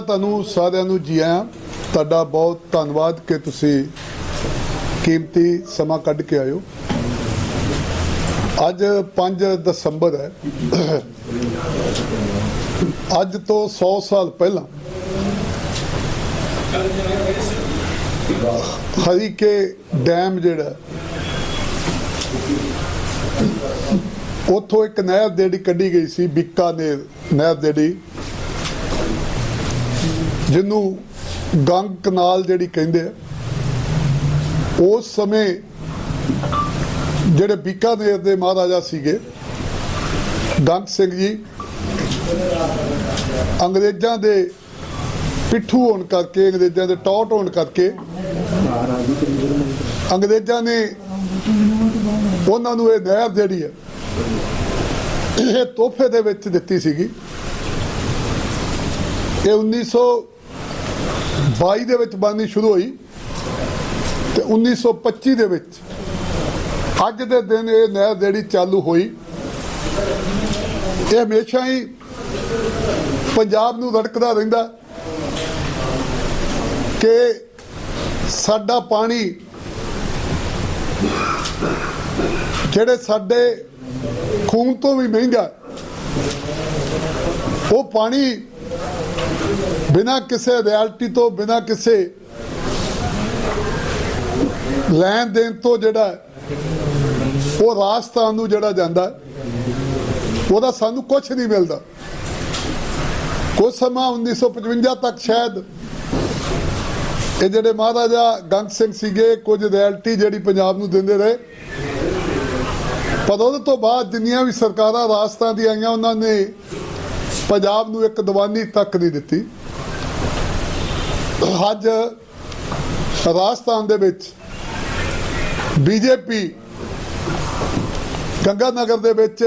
ਤੁਹਾਨੂੰ ਸਾਰਿਆਂ ਨੂੰ ਜੀ ਆਇਆਂ। ਤੁਹਾਡਾ ਬਹੁਤ ਧੰਨਵਾਦ ਕਿ ਤੁਸੀਂ ਕੀਮਤੀ ਸਮਾਂ ਕੱਢ ਕੇ ਆਇਓ। ਅੱਜ 5 ਦਸੰਬਰ ਹੈ। ਅੱਜ ਤੋਂ 100 ਸਾਲ ਪਹਿਲਾਂ ਹਰੀਕੇ ਡੈਮ ਜਿਹੜਾ ਉੱਥੋਂ ਇੱਕ ਨਹਿਰ ਜਿਹੜੀ ਕੱਢੀ ਗਈ ਸੀ, ਬੀਕਾਨੇਰ ਨਹਿਰ ਜਿਹੜੀ ਜਿਹਨੂੰ ਗੰਗ ਕਨਾਲ ਜਿਹੜੀ ਕਹਿੰਦੇ ਆ, ਉਸ ਸਮੇਂ ਜਿਹੜੇ ਬੀਕਾਨੇਰ ਦੇ ਮਹਾਰਾਜਾ ਸੀਗੇ, ਗੰਗ ਸਿੰਘ ਜੀ, ਅੰਗਰੇਜ਼ਾਂ ਦੇ ਪਿੱਠੂ ਹੋਣ ਕਰਕੇ, ਅੰਗਰੇਜ਼ਾਂ ਦੇ ਟੌਟ ਹੋਣ ਕਰਕੇ, ਅੰਗਰੇਜ਼ਾਂ ਨੇ ਉਹਨਾਂ ਨੂੰ ਇਹ ਨਹਿਰ ਜਿਹੜੀ ਹੈ ਇਹ ਤੋਹਫੇ ਦੇ ਵਿੱਚ ਦਿੱਤੀ ਸੀਗੀ। ਇਹ 1922 ਦੇ ਵਿੱਚ ਬਣਨੀ ਸ਼ੁਰੂ ਹੋਈ ਤੇ 1925 ਦੇ ਵਿੱਚ ਅੱਜ ਦੇ ਦਿਨ ਇਹ ਨਹਿਰ ਜਿਹੜੀ ਚਾਲੂ ਹੋਈ। ਇਹ ਹਮੇਸ਼ਾ ਹੀ ਪੰਜਾਬ ਨੂੰ ਰੜਕਦਾ ਰਹਿੰਦਾ ਕਿ ਸਾਡਾ ਪਾਣੀ ਜਿਹੜੇ ਸਾਡੇ ਖੂਨ ਤੋਂ ਵੀ ਮਹਿੰਗਾ, ਉਹ ਪਾਣੀ ਬਿਨਾ ਕਿਸੇ ਰਿਐਲਿਟੀ ਤੋਂ, ਬਿਨਾ ਕਿਸੇ ਲੈਣ ਦੇਣ ਤੋਂ ਜਿਹੜਾ ਉਹ ਰਾਜਸਥਾਨ ਨੂੰ ਜਿਹੜਾ ਜਾਂਦਾ ਉਹਦਾ ਸਾਨੂੰ ਕੁਝ ਨਹੀਂ ਮਿਲਦਾ। ਕੁਝ ਸਮਾਂ 1955 ਤੱਕ ਸ਼ਾਇਦ ਇਹ ਜਿਹੜੇ ਮਹਾਰਾਜਾ ਗੰਗ ਸਿੰਘ ਸੀਗੇ, ਕੁਝ ਰਿਐਲਿਟੀ ਜਿਹੜੀ ਪੰਜਾਬ ਨੂੰ ਦਿੰਦੇ ਰਹੇ। ਪਰ ਉਹਦੇ ਤੋਂ ਬਾਅਦ ਜਿੰਨੀਆਂ ਵੀ ਸਰਕਾਰਾਂ ਰਾਜਸਥਾਨ ਦੀਆਂ ਆਈਆਂ, ਉਹਨਾਂ ਨੇ ਪੰਜਾਬ ਨੂੰ ਇੱਕ ਦੀਵਾਨੀ ਤੱਕ ਨਹੀਂ ਦਿੱਤੀ। ਅੱਜ ਰਾਜਸਥਾਨ ਦੇ ਵਿੱਚ ਬੀਜੇਪੀ ਗੰਗਾ ਨਗਰ ਦੇ ਵਿੱਚ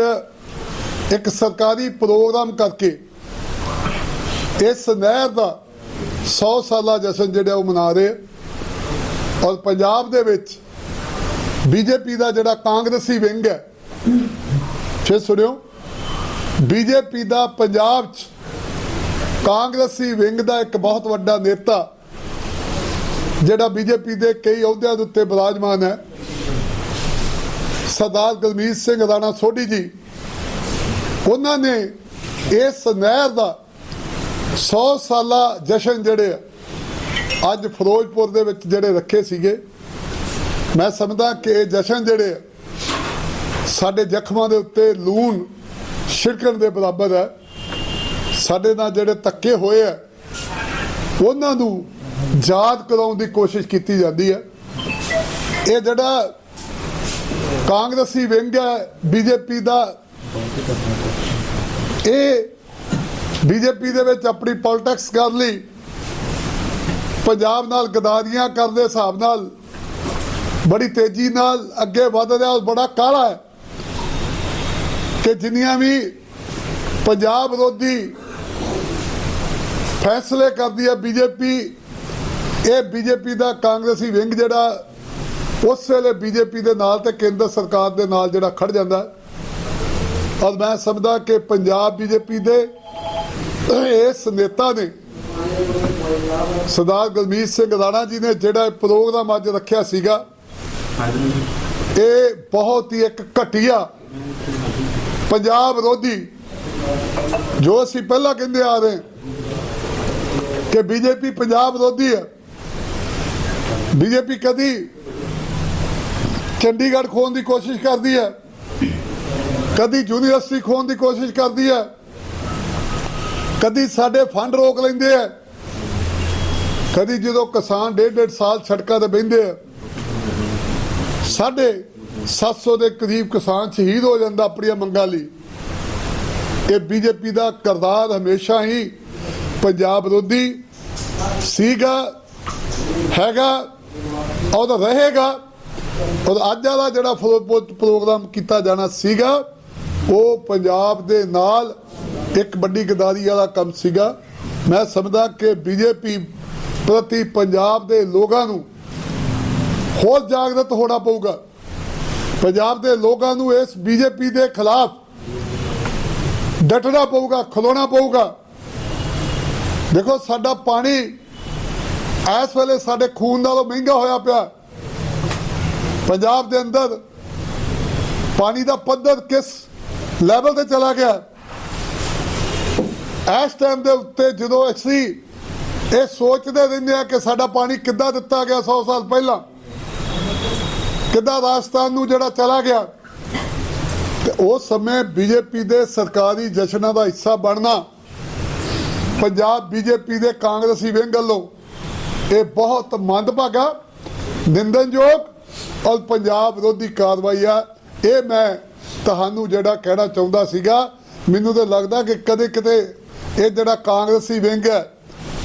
ਇੱਕ ਸਰਕਾਰੀ ਪ੍ਰੋਗਰਾਮ ਕਰਕੇ ਇਸ ਨਹਿਰ ਦਾ 100 ਸਾਲਾ ਜਸ਼ਨ ਜਿਹੜਾ ਉਹ ਮਨਾ ਰਹੇ ਔਰ ਪੰਜਾਬ ਦੇ ਵਿੱਚ ਬੀਜੇਪੀ ਦਾ ਜਿਹੜਾ ਕਾਂਗਰਸੀ ਵਿੰਗ ਹੈ, ਫਿਰ ਸੁਣਿਓ। ਬੀਜੇਪੀ ਦਾ ਪੰਜਾਬ 'ਚ ਕਾਂਗਰਸੀ ਵਿੰਗ ਦਾ ਇੱਕ ਬਹੁਤ ਵੱਡਾ ਨੇਤਾ, ਜਿਹੜਾ ਬੀਜੇਪੀ ਦੇ ਕਈ ਅਹੁਦਿਆਂ ਦੇ ਉੱਤੇ ਬਿਰਾਜਮਾਨ ਹੈ, ਸਰਦਾਰ ਗੁਰਮੀਤ ਸਿੰਘ ਰਾਣਾ ਸੋਢੀ ਜੀ। ਉਹਨਾਂ ਨੇ ਇਸ ਨਹਿਰ ਦਾ 100 ਸਾਲਾ ਜਸ਼ਨ ਜਿਹੜੇ ਅੱਜ ਫਿਰੋਜ਼ਪੁਰ ਦੇ ਵਿੱਚ ਜਿਹੜੇ ਰੱਖੇ ਸੀਗੇ। ਮੈਂ ਸਮਝਦਾ ਕਿ ਇਹ ਜਸ਼ਨ ਜਿਹੜੇ ਸਾਡੇ ਜ਼ਖਮਾਂ ਦੇ ਉੱਤੇ ਲੂਣ ਛਿੜਕਣ ਦੇ ਬਰਾਬਰ ਹੈ। ਸਾਡੇ ਨਾਲ ਜਿਹੜੇ ਤੱਕੇ ਹੋਏ ਆ, ਉਹਨਾਂ ਨੂੰ ਯਾਦ ਕਰਾਉਣ ਦੀ ਕੋਸ਼ਿਸ਼ ਕੀਤੀ ਜਾਂਦੀ ਹੈ। ਇਹ ਜਿਹੜਾ ਕਾਂਗਰਸੀ ਵਿੰਗ ਹੈ, ਬੀਜੇਪੀ ਦਾ, ਇਹ ਬੀਜੇਪੀ ਦੇ ਵਿੱਚ ਆਪਣੀ ਪੋਲਿਟਿਕਸ ਕਰ ਲਈ ਪੰਜਾਬ ਨਾਲ ਗਦਾਰੀਆਂ ਕਰਦੇ ਹਿਸਾਬ ਨਾਲ ਬੜੀ ਤੇਜ਼ੀ ਨਾਲ ਅੱਗੇ ਵਧ ਰਿਹਾ ਔਰ ਬੜਾ ਕਾਲਾ ਹੈ। ਕਿ ਜਿੰਨੀਆਂ ਵੀ ਪੰਜਾਬ ਵਿਰੋਧੀ ਫੈਸਲੇ ਕਰਦੀ ਹੈ ਬੀਜੇਪੀ ਇਹ ਬੀਜੇਪੀ ਦਾ ਕਾਂਗਰਸੀ ਵਿੰਗ ਜਿਹੜਾ ਉਸ ਵੇਲੇ ਬੀਜੇਪੀ ਦੇ ਨਾਲ ਤੇ ਕੇਂਦਰ ਸਰਕਾਰ ਦੇ ਨਾਲ ਜਿਹੜਾ ਖੜ ਜਾਂਦਾ। ਔਰ ਮੈਂ ਸਮਝਦਾ ਕਿ ਪੰਜਾਬ ਬੀਜੇਪੀ ਦੇ ਇਸ ਨੇਤਾ ਨੇ ਸਰਦਾਰ ਗੁਰਮੀਤ ਸਿੰਘ ਰਾਣਾ ਜੀ ਨੇ ਜਿਹੜਾ ਪ੍ਰੋਗਰਾਮ ਅੱਜ ਰੱਖਿਆ ਸੀਗਾ ਇਹ ਬਹੁਤ ਹੀ ਇੱਕ ਘਟੀਆ ਪੰਜਾਬ ਵਿਰੋਧੀ, ਜੋ ਅਸੀਂ ਪਹਿਲਾਂ ਕਹਿੰਦੇ ਆ ਰਹੇ ਕਿ ਬੀਜੇਪੀ ਪੰਜਾਬ ਵਿਰੋਧੀ ਹੈ। ਬੀਜੇਪੀ ਕਦੀ ਚੰਡੀਗੜ੍ਹ ਖੋਣ ਦੀ ਕੋਸ਼ਿਸ਼ ਕਰਦੀ ਹੈ, ਕਦੀ ਯੂਨੀਵਰਸਿਟੀ ਖੋਣ ਦੀ ਕੋਸ਼ਿਸ਼ ਕਰਦੀ ਹੈ, ਕਦੀ ਸਾਡੇ ਫੰਡ ਰੋਕ ਲੈਂਦੇ ਆ ਕਦੀ ਜਦੋਂ ਕਿਸਾਨ ਡੇਢ ਡੇਢ ਸਾਲ ਸੜਕਾਂ ਤੇ ਬਹਿੰਦੇ ਆ ਸਾਡੇ 700 ਦੇ ਕਰੀਬ ਕਿਸਾਨ ਸ਼ਹੀਦ ਹੋ ਜਾਂਦਾ ਆਪਣੀਆਂ ਮੰਗਾਂ ਲਈ। ਇਹ ਬੀਜੇਪੀ ਦਾ ਕਰਦਾਰ ਹਮੇਸ਼ਾ ਹੀ ਪੰਜਾਬ ਵਿਰੋਧੀ ਸੀਗਾ, ਹੈਗਾ, ਔਰ ਰਹੇਗਾ। ਔਰ ਅੱਜ ਵਾਲਾ ਜਿਹੜਾ ਪ੍ਰੋਗਰਾਮ ਕੀਤਾ ਜਾਣਾ ਸੀਗਾ, ਉਹ ਪੰਜਾਬ ਦੇ ਨਾਲ ਇੱਕ ਵੱਡੀ ਗਦਾਰੀ ਵਾਲਾ ਕੰਮ ਸੀਗਾ। ਮੈਂ ਸਮਝਦਾ ਕਿ ਬੀਜੇਪੀ ਪ੍ਰਤੀ ਪੰਜਾਬ ਦੇ ਲੋਕਾਂ ਨੂੰ ਹੋਰ ਜਾਗਰਤ ਹੋਣਾ ਪਊਗਾ। ਪੰਜਾਬ ਦੇ ਲੋਕਾਂ ਨੂੰ ਇਸ ਬੀਜੇਪੀ ਦੇ ਖਿਲਾਫ ਡਟਣਾ ਪਊਗਾ, ਖਲੋਣਾ ਪਊਗਾ। ਦੇਖੋ, ਸਾਡਾ ਪਾਣੀ ਇਸ ਵੇਲੇ ਸਾਡੇ ਖੂਨ ਨਾਲੋਂ ਮਹਿੰਗਾ ਹੋਇਆ ਪਿਆ। ਪੰਜਾਬ ਦੇ ਅੰਦਰ ਪਾਣੀ ਦਾ ਪੱਧਰ ਕਿਸ ਲੈਵਲ ਤੇ ਚਲਾ ਗਿਆ? ਇਸ ਟਾਈਮ ਦੇ ਉੱਤੇ ਜਦੋਂ ਅਸੀਂ ਇਹ ਸੋਚਦੇ ਰਹਿੰਦੇ ਆ ਕਿ ਸਾਡਾ ਪਾਣੀ ਕਿੱਦਾਂ ਦਿੱਤਾ ਗਿਆ 100 ਸਾਲ ਪਹਿਲਾਂ ਕਿੱਦਾਂ ਰਾਜਸਥਾਨ ਨੂੰ ਜਿਹੜਾ ਚਲਾ ਗਿਆ? ਤੇ ਉਸ ਸਮੇਂ ਬੀਜੇਪੀ ਦੇ ਸਰਕਾਰੀ ਜਸ਼ਨਾਂ ਦਾ ਹਿੱਸਾ ਬਣਨਾ, ਪੰਜਾਬ ਬੀਜੇਪੀ ਦੇ ਕਾਂਗਰਸੀ ਵਿੰਗ ਵੱਲੋਂ ਇਹ ਬਹੁਤ ਮੰਦਭਾਗਾ ਨਿੰਦਨਯੋਗ ਔਰ ਪੰਜਾਬ ਵਿਰੋਧੀ ਕਾਰਵਾਈ ਆ। ਇਹ ਮੈਂ ਤੁਹਾਨੂੰ ਜਿਹੜਾ ਕਹਿਣਾ ਚਾਹੁੰਦਾ ਸੀਗਾ, ਮੈਨੂੰ ਤਾਂ ਲੱਗਦਾ ਕਿ ਕਦੇ ਕਿਤੇ ਇਹ ਜਿਹੜਾ ਕਾਂਗਰਸੀ ਵਿੰਗ ਹੈ,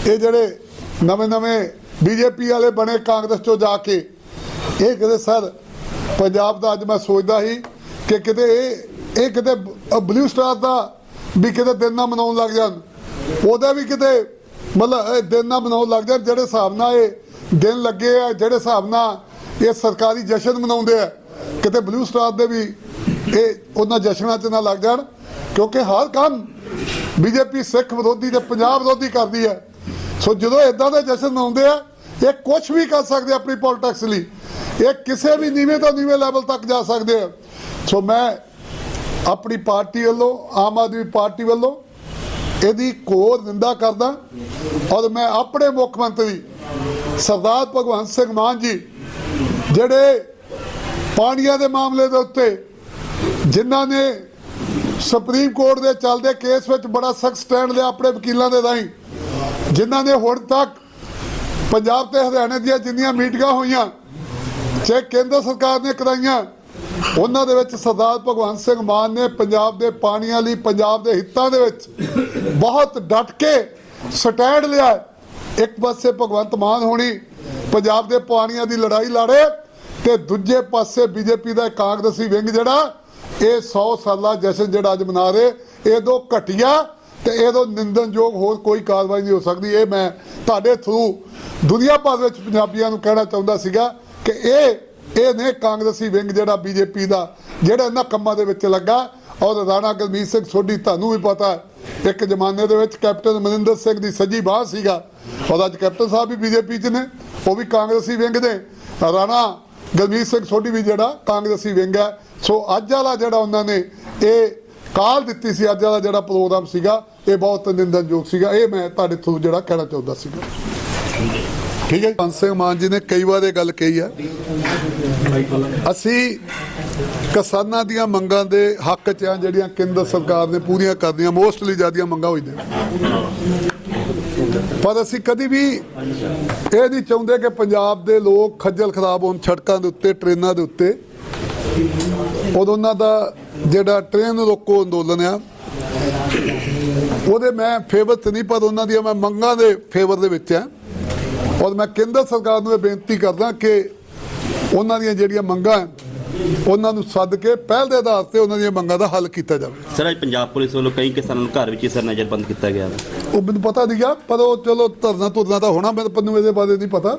ਇਹ ਜਿਹੜੇ ਨਵੇਂ ਨਵੇਂ ਬੀਜੇਪੀ ਵਾਲੇ ਬਣੇ ਕਾਂਗਰਸ ਚੋਂ ਜਾ ਕੇ ਇਹ ਕਿਤੇ ਸਰ, ਪੰਜਾਬ ਦਾ ਅੱਜ ਮੈਂ ਸੋਚਦਾ ਸੀ ਕਿ ਕਿਤੇ ਇਹ ਇਹ ਕਿਤੇ ਬਲੂ ਸਟਾਰ ਦਾ ਵੀ ਕਿਤੇ ਦਿਨ ਨਾ ਮਨਾਉਣ ਲੱਗ ਜਾਣ। ਉਹਦਾ ਵੀ ਕਿਤੇ ਮਤਲਬ, ਇਹ ਦਿਨ ਨਾ ਮਨਾਉਣ ਲੱਗ ਜਾਣ, ਜਿਹੜੇ ਹਿਸਾਬ ਨਾਲ ਇਹ ਦਿਨ ਲੱਗੇ ਆ, ਜਿਹੜੇ ਹਿਸਾਬ ਨਾਲ ਇਹ ਸਰਕਾਰੀ ਜਸ਼ਨ ਮਨਾਉਂਦੇ ਆ, ਕਿਤੇ ਬਲੂ ਸਟਾਰ ਦੇ ਵੀ ਇਹ ਉਹਨਾਂ ਜਸ਼ਨਾਂ 'ਚ ਨਾ ਲੱਗ ਜਾਣ। ਕਿਉਂਕਿ ਹਰ ਕੰਮ ਬੀਜੇਪੀ ਸਿੱਖ ਵਿਰੋਧੀ ਤੇ ਪੰਜਾਬ ਵਿਰੋਧੀ ਕਰਦੀ ਹੈ। ਸੋ ਜਦੋਂ ਇਦਾਂ ਦੇ ਜਸ਼ਨ ਮਨਾਉਂਦੇ ਆ, ਇਹ ਕੁਝ ਵੀ ਕਰ ਸਕਦੇ ਆਪਣੀ ਪੋਲਿਟਿਕਸ ਲਈ। ਇਹ ਕਿਸੇ ਵੀ ਨੀਵੇਂ ਤੋਂ ਨੀਵੇਂ ਲੈਵਲ ਤੱਕ ਜਾ ਸਕਦੇ ਆ। ਸੋ ਮੈਂ ਆਪਣੀ ਪਾਰਟੀ ਵੱਲੋਂ, ਆਮ ਆਦਮੀ ਪਾਰਟੀ ਵੱਲੋਂ ਇਹਦੀ ਘੋਰ ਨਿੰਦਾ ਕਰਦਾ ਔਰ ਮੈਂ ਆਪਣੇ ਮੁੱਖ ਮੰਤਰੀ ਸਰਦਾਰ ਭਗਵੰਤ ਸਿੰਘ ਮਾਨ ਜੀ, ਜਿਹੜੇ ਪਾਣੀਆਂ ਦੇ ਮਾਮਲੇ ਦੇ ਉੱਤੇ ਜਿਨ੍ਹਾਂ ਨੇ ਸੁਪਰੀਮ ਕੋਰਟ ਦੇ ਚੱਲਦੇ ਕੇਸ ਵਿੱਚ ਬੜਾ ਸਖਤ ਸਟੈਂਡ ਲਿਆ ਆਪਣੇ ਵਕੀਲਾਂ ਦੇ ਰਾਹੀਂ, ਜਿਨ੍ਹਾਂ ਨੇ ਹੁਣ ਤੱਕ ਪੰਜਾਬ ਤੇ ਹਰਿਆਣੇ ਦੀਆਂ ਜਿੰਨੀਆਂ ਮੀਟਿੰਗਾਂ ਹੋਈਆਂ ਚਾਹੇ ਕੇਂਦਰ ਸਰਕਾਰ ਨੇ ਕਰਾਈਆਂ, ਉਹਨਾਂ ਦੇ ਵਿੱਚ ਸਰਦਾਰ ਭਗਵੰਤ ਸਿੰਘ ਮਾਨ ਨੇ ਪੰਜਾਬ ਦੇ ਪਾਣੀਆਂ ਲਈ, ਪੰਜਾਬ ਦੇ ਹਿੱਤਾਂ ਦੇ ਵਿੱਚ ਬਹੁਤ ਡਟ ਕੇ ਸਟੈਂਡ ਲਿਆ। ਇੱਕ ਪਾਸੇ ਭਗਵੰਤ ਮਾਨ ਹੋਣੀ ਪੰਜਾਬ ਦੇ ਪਾਣੀਆਂ ਦੀ ਲੜਾਈ ਲੜੇ ਤੇ ਦੂਜੇ ਪਾਸੇ ਬੀਜੇਪੀ ਦਾ ਕਾਂਗਰਸੀ ਵਿੰਗ ਜਿਹੜਾ, ਇਹ 100 ਸਾਲਾ ਜਸ਼ਨ ਜਿਹੜਾ ਅੱਜ ਮਨਾ ਰਹੇ, ਇਹ ਦੋ ਘਟੀਆ ਤੇ ਇਹਦੋਂ ਨਿੰਦਨਯੋਗ ਹੋਰ ਕੋਈ ਕਾਰਵਾਈ ਨਹੀਂ ਹੋ ਸਕਦੀ। ਇਹ ਮੈਂ ਤੁਹਾਡੇ ਥਰੂ ਦੁਨੀਆ ਭਰ ਵਿੱਚ ਪੰਜਾਬੀਆਂ ਨੂੰ ਕਹਿਣਾ ਚਾਹੁੰਦਾ ਸੀਗਾ। ਕਿ ਇਹ ਇਹ ਨੇ ਕਾਂਗਰਸੀ ਵਿੰਗ ਜਿਹੜਾ ਬੀਜੇਪੀ ਦਾ, ਜਿਹੜਾ ਇਹਨਾਂ ਕੰਮਾਂ ਦੇ ਵਿੱਚ ਲੱਗਾ। ਔਰ ਰਾਣਾ ਗੁਰਮੀਤ ਸਿੰਘ ਸੋਢੀ, ਤੁਹਾਨੂੰ ਵੀ ਪਤਾ ਹੈ, ਇੱਕ ਜ਼ਮਾਨੇ ਦੇ ਵਿੱਚ ਕੈਪਟਨ ਮਨਿੰਦਰ ਸਿੰਘ ਦੀ ਸੱਜੀ ਬਾਹ ਸੀਗਾ। ਔਰ ਅੱਜ ਕੈਪਟਨ ਸਾਹਿਬ ਵੀ ਬੀਜੇਪੀ 'ਚ ਨੇ, ਉਹ ਵੀ ਕਾਂਗਰਸੀ ਵਿੰਗ ਦੇ। ਰਾਣਾ ਗੁਰਮੀਤ ਸਿੰਘ ਸੋਢੀ ਵੀ ਜਿਹੜਾ ਕਾਂਗਰਸੀ ਵਿੰਗ ਹੈ। ਸੋ ਅੱਜ ਵਾਲਾ ਜਿਹੜਾ ਉਹਨਾਂ ਨੇ ਇਹ ਕਾਲ ਦਿੱਤੀ ਸੀ, ਅੱਜ ਵਾਲਾ ਜਿਹੜਾ ਪ੍ਰੋਗਰਾਮ ਸੀਗਾ, ਇਹ ਬਹੁਤ ਨਿੰਦਨਯੋਗ ਸੀਗਾ। ਇਹ ਮੈਂ ਤੁਹਾਡੇ ਥਰੂ ਜਿਹੜਾ ਕਹਿਣਾ ਚਾਹੁੰਦਾ ਸੀਗਾ। ਠੀਕ ਹੈ ਪੰਜ ਸਿੰਘ ਮਾਨ ਜੀ ਨੇ ਕਈ ਵਾਰ ਇਹ ਗੱਲ ਕਹੀ ਹੈ ਅਸੀਂ ਕਿਸਾਨਾਂ ਦੀਆਂ ਮੰਗਾਂ ਦੇ ਹੱਕ 'ਚ ਆ, ਜਿਹੜੀਆਂ ਕੇਂਦਰ ਸਰਕਾਰ ਨੇ ਪੂਰੀਆਂ ਕਰਦੀਆਂ ਮੋਸਟਲੀ ਜਿਆਦੀਆਂ ਮੰਗਾਂ ਹੋਈਆਂ। ਪਰ ਅਸੀਂ ਕਦੀ ਵੀ ਇਹ ਨਹੀਂ ਚਾਹੁੰਦੇ ਕਿ ਪੰਜਾਬ ਦੇ ਲੋਕ ਖੱਜਲ ਖਰਾਬ ਹੋਣ ਸੜਕਾਂ ਦੇ ਉੱਤੇ, ਟ੍ਰੇਨਾਂ ਦੇ ਉੱਤੇ। ਉਦੋਂ ਉਹਨਾਂ ਦਾ ਜਿਹੜਾ ਟ੍ਰੇਨ ਰੋਕੋ ਅੰਦੋਲਨ ਆ, ਉਹਦੇ ਮੈਂ ਫੇਵਰ ਤੇ ਨਹੀਂ, ਪਰ ਉਹਨਾਂ ਦੀਆਂ ਮੈਂ ਮੰਗਾਂ ਦੇ ਫੇਵਰ ਦੇ ਵਿੱਚ ਆ। ਔਰ ਮੈਂ ਕੇਂਦਰ ਸਰਕਾਰ ਨੂੰ ਇਹ ਬੇਨਤੀ ਕਰਦਾ ਕਿ ਉਹਨਾਂ ਦੀਆਂ ਜਿਹੜੀਆਂ ਮੰਗਾਂ ਉਹਨਾਂ ਨੂੰ ਸੱਦ ਕੇ ਪਹਿਲ ਦੇ ਆਧਾਰ ਤੇ ਉਹਨਾਂ ਦੀਆਂ ਮੰਗਾਂ ਦਾ ਹੱਲ ਕੀਤਾ ਜਾਵੇ। ਸਰ ਅੱਜ ਪੰਜਾਬ ਪੁਲਿਸ ਵੱਲੋਂ ਕਈ ਕਿਸਾਨਾਂ ਨੂੰ ਘਰ ਵਿੱਚ ਹੀ ਸਰ ਨਜ਼ਰਬੰਦ ਕੀਤਾ ਗਿਆ ਹੈ ਉਹ ਮੈਨੂੰ ਪਤਾ ਨਹੀਂਗਾ ਪਰ ਉਹ ਚਲੋ ਧਰਨਾ ਧੁਰਨਾ ਤਾਂ ਹੋਣਾ ਮੈਨੂੰ ਮੈਨੂੰ ਇਹਦੇ ਬਾਰੇ ਨਹੀਂ ਪਤਾ।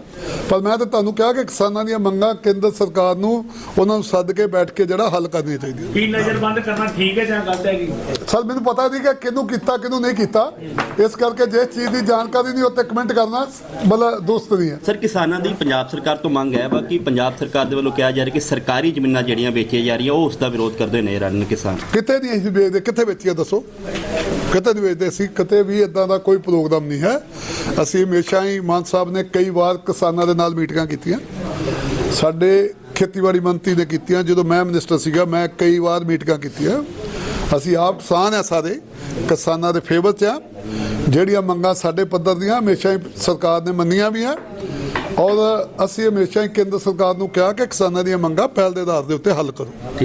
ਪਰ ਮੈਂ ਤਾਂ ਤੁਹਾਨੂੰ ਕਿਹਾ ਕਿ ਕਿਸਾਨਾਂ ਦੀਆਂ ਮੰਗਾਂ ਕੇਂਦਰ ਸਰਕਾਰ ਨੂੰ ਉਹਨਾਂ ਨੂੰ ਸੱਦ ਕੇ ਬੈਠ ਕੇ ਜਿਹੜਾ ਹੱਲ ਕਰਨੀਆਂ ਚਾਹੀਦੀਆਂ। ਕੀ ਨਜ਼ਰਬੰਦ ਕਰਨਾ ਠੀਕ ਹੈ ਜਾਂ ਗਲਤ ਹੈਗੀ? ਸਰ ਮੈਨੂੰ ਪਤਾ ਨਹੀਂ ਕਿ ਕਿਹਨੂੰ ਕੀਤਾ ਕਿਹਨੂੰ ਨਹੀਂ ਕੀਤਾ। ਇਸ ਕਰਕੇ ਜਿਸ ਚੀਜ਼ ਦੀ ਜਾਣਕਾਰੀ ਨਹੀਂ ਉੱਤੇ ਕਮੈਂਟ ਕਰਨਾ ਮਤਲਬ ਦੋਸਤ ਨਹੀਂ ਹੈ। ਸਰ ਕਿਸਾਨਾਂ ਦੀ ਪੰਜਾਬ ਸਰਕਾਰ ਤੋਂ ਮੰਗ ਹੈ ਬਾਕੀ ਪੰਜਾਬ ਸਰਕਾਰ ਦੇ ਵੱਲੋਂ ਕਿਹਾ ਜਾ ਰਿਹਾ ਕਿ ਸਰਕਾਰੀ ਜ਼ਮੀਨਾਂ ਜਿਹੜੀਆਂ ਵੇਚੀਆਂ ਜਾ ਰਹੀਆਂ, ਉਹ ਉਸ ਦਾ ਵਿਰੋਧ ਕਰਦੇ ਨੇ ਰਨ ਕਿਸਾਨ। ਕਿਤੇ ਨਹੀਂ ਅਸੀਂ ਵੇਚਦੇ, ਕਿੱਥੇ ਵੇਚੀਏ ਦੱਸੋ? ਕਿਤੇ ਨਹੀਂ ਵੇਚਦੇ, ਅਸੀਂ ਕਿਤੇ ਵੀ ਇਦਾਂ ਦਾ ਕੋਈ ਪ੍ਰੋਗਰਾਮ ਨਹੀਂ ਹੈ। ਅਸੀਂ ਹਮੇਸ਼ਾ ਹੀ ਮਾਨ ਸਾਹਿਬ ਨੇ ਕਈ ਵਾਰ ਕਿਸਾਨਾਂ ਦੇ ਨਾਲ ਮੀਟਿੰਗਾਂ ਕੀਤੀਆਂ। ਸਾਡੇ ਖੇਤੀਬਾੜੀ ਮੰਤਰੀ ਨੇ ਕੀਤੀਆਂ, ਜਦੋਂ ਮੈਂ ਮਿਨਿਸਟਰ ਸੀਗਾ, ਮੈਂ ਕਈ ਵਾਰ ਮੀਟਿੰਗਾਂ ਕੀਤੀਆਂ। ਅਸੀਂ ਆਪ ਕਿਸਾਨ ਆ ਸਾਰੇ, ਕਿਸਾਨਾਂ ਦੇ ਫੇਵਰ 'ਚ ਆ। ਜਿਹੜੀਆਂ ਮੰਗਾਂ ਸਾਡੇ ਪੱਧਰ ਦੀਆਂ ਹਮੇਸ਼ਾ ਹੀ ਸਰਕਾਰ ਨੇ ਮੰਨੀਆਂ ਵੀ ਆ। ਔਰ ਅਸੀਂ ਹਮੇਸ਼ਾ ਹੀ ਕੇਂਦਰ ਸਰਕਾਰ ਨੂੰ ਕਿਹਾ ਕਿ ਕਿਸਾਨਾਂ ਦੀਆਂ ਮੰਗਾਂ ਪਹਿਲ ਦੇ ਆਧਾਰ ਦੇ ਉੱਤੇ ਹੱਲ ਕਰੋ।